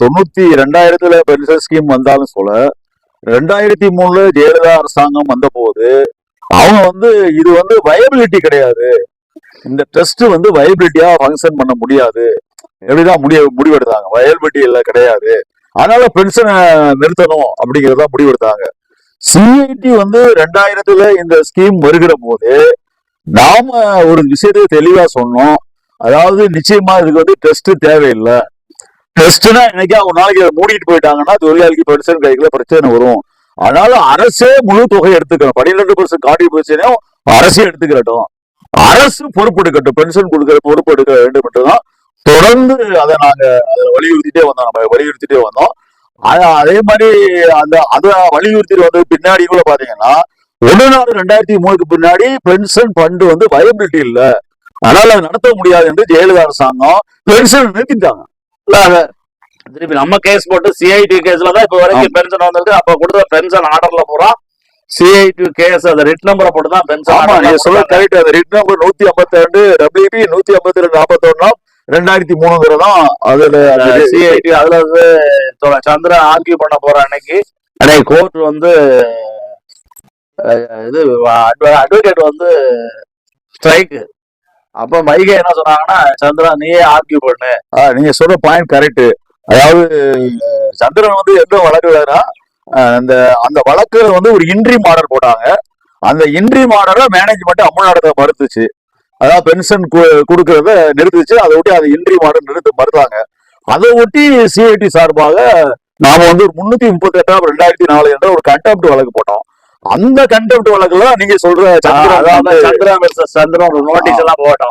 தொண்ணூத்தி ரெண்டாயிரத்துல pension scheme வந்தாலும் சொல்ல ரெண்டாயிரத்தி மூணுல ஜெயலலிதா அரசாங்கம் வந்த போது அவங்க வந்து இது வந்து வயபிலிட்டி கிடையாது. இந்த ட்ரஸ்ட் வந்து வயபிலிட்டியா ஃபங்க்ஷன் பண்ண முடியாது. எப்படிதான் முடிய முடிவெடுத்தாங்க. வயபிலிட்டி இல்லை கிடையாது. அதனால பென்ஷனை நிறுத்தணும் அப்படிங்கறத முடிவெடுத்தாங்க. சிஐடி வந்து ரெண்டாயிரத்துல இந்த ஸ்கீம் வருகிற போது நாம ஒரு விஷயத்தை தெளிவா சொன்னோம். அதாவது நிச்சயமா இதுக்கு வந்து டெஸ்ட் தேவையில்லை. டெஸ்ட்னா இன்னைக்கு ஒரு நாளைக்கு அதை மூடிட்டு போயிட்டாங்கன்னா தொழிலாளிக்கு பென்ஷன் கிடைக்கல பிரச்சனை வரும். அதனால அரசே முழு தொகை எடுத்துக்கணும். பன்னிரெண்டு பர்சன்ட் பிரச்சனையும் அரசே எடுத்துக்கிறட்டும். அரசு பொறுப்பெடுக்கட்டும். பென்ஷன் கொடுக்கிற பொறுப்பு எடுக்க வேண்டும் என்றுதான் தொடர்ந்து அதை நாங்க அதை வலியுறுத்திட்டே வந்தோம். நம்ம வலியுறுத்திட்டே வந்தோம். அதே மாதிரி அந்த அதை வலியுறுத்திட்டு வந்தது பின்னாடி கூட பாத்தீங்கன்னா ஒன்னு நாலு ரெண்டாயிரத்தி மூணுக்கு பின்னாடி பென்ஷன் ஃபண்ட் வந்து வயபிலிட்டி இல்லை. அதனால அதை நடத்த முடியாது என்று ஜெயலலிதா அரசாங்கம் பென்ஷன் நிறுத்திட்டாங்க. திருப்பி நம்ம கேஸ் போட்டு சிஐடி கேஸ்ல தான் இப்ப வரைக்கும் பென்ஷன் வந்திருக்கு. அப்ப கொடுத்த பென்ஷன் ஆர்டர்ல பூரா சிஐடி கேஸ் அந்த ரிட் நம்பரை போட்டு தான் ஆமா நீங்க சொல்ல பென்ஷன் கரெக்ட் அது ரிட் நம்பர் நூத்தி ஐம்பத்தி ரெண்டு டபிள்யூபி நூத்தி ஐம்பத்தி ரெண்டு நாற்பத்தி ரெண்டாயிரத்தி மூணுங்கிறதான் அதுல அது சிஐடி அதுல வந்து சந்திரன் ஆர்கியூ பண்ண போற அன்னைக்கு அன்னைக்கு கோர்ட் வந்து இது அட்வொகேட் வந்து ஸ்ட்ரைக் அப்ப மைகை என்ன சொன்னாங்கன்னா சந்திரா நீயே ஆர்கியூ பண்ணு. ஆ, நீங்க சொல்ற பாயிண்ட் கரெக்ட் அதாவது சந்திரன் வந்து எந்த வழக்குலனா அந்த அந்த வழக்குல வந்து ஒரு இன்ட்ரி மாடல் போட்டாங்க. அந்த இன்ட்ரி மாடலை மேனேஜ்மெண்ட் அமுல்நாடத்தை மறுத்துச்சு. அதாவது பென்ஷன் கொடுக்கறத நிறுத்துச்சு. அதை ஒட்டி அந்த இன்ட்ரி மாடல் நிறுத்த மறுத்தாங்க. அதை ஒட்டி சிஐடி சார்பாக நாம வந்து ஒரு முன்னூத்தி முப்பத்தி எட்டாம் ரெண்டாயிரத்தி நாலு என்ற ஒரு கண்டெம்ட் வழக்கு போட்டோம். அந்த கண்டெம்ட் வழக்குல நீங்க சொல்ற சந்திரா ஒரு நோட்டீஸ் எல்லாம் போட்டோம்